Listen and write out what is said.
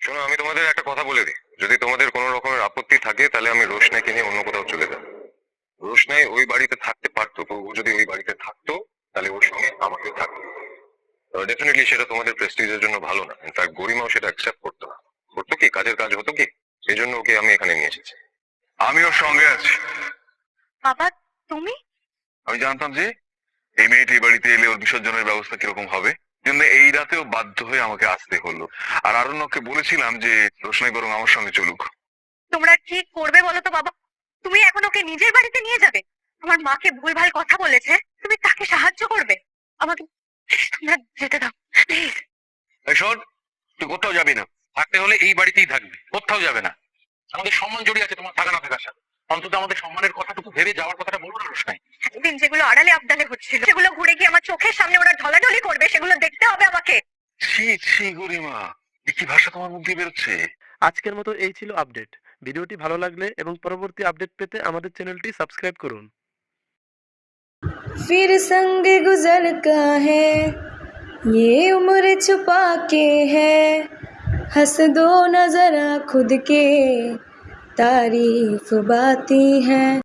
শোনো আমি তোমাদের একটা কথা বলে দিই। যদি তোমাদের কোনো রকমের আপত্তি থাকে তাহলে আমি রোশনাইকে নিয়ে অন্য কোথাও চলে যাব। রোশনাই ওই বাড়িতে থাকতে পারতো তো ও যদি ওই বাড়িতে থাকতো তাহলে ওর সঙ্গে আমাকেও থাকতো। ডেফিনেটলি সেটা তোমাদের প্রেস্টিজের জন্য ভালো না। ইনফ্যাক্ট গরিমাও সেটা অ্যাকসেপ্ট করতো না। করতো কি? কাজের কাজ হতো কি? সেই জন্য ওকে আমি এখানে নিয়ে এসেছি। আমি ওর সঙ্গে আছি। বাবা তুমি? আমি জানতাম যে এই মেয়েটি এই বাড়িতে এলে ওর বিসর্জনের ব্যবস্থা কীরকম হবে। রাতেও বাধ্য হয়ে আমাকে আসতে হলো। আর আরণ্যকে বলেছিলাম যে রোশনাই বরং আমার সঙ্গে চলুক। তোমরা কি করবে বলো তো বাবা? তুমি এখন ওকে নিজের বাড়িতে নিয়ে যাবে? আমার মাকে ভুলভাল কথা বলেছে তুমি তাকে সাহায্য করবে? আমাকে তোমরা যেতে দাও প্লিজ। শোন তুই কোথাও যাবি না। থাকতে হলে এই বাড়িতেই থাকবি কোথাও যাবে না। আমাদের সম্মান জড়িয়ে আছে তোমার থাকা না থাকার সাথে। অন্তত আমাদের সম্মানের কথাটুকু ভেবে যাওয়ার কথাটা বলব না রোশনাই। এতদিন যেগুলো আড়ালে আবদালে হচ্ছিল সেগুলো ঘুরে গিয়ে আমার চোখের সামনে ওরা ঢলাঢলি করবে সেগুলো দেখতে হবে আমাকে ছি ছি গরিমা এ কি ভাষা তোমার মুখ দিয়ে বেরোচ্ছে আজকের মতো এই ছিল আপডেট ভিডিওটি ভালো লাগলে এবং পরবর্তী আপডেট পেতে আমাদের চ্যানেলটি সাবস্ক্রাইব করুন फिर संग गुजर का है ये उम्र छुपा के है हंस दो नजरा खुद के तारीफ बाती है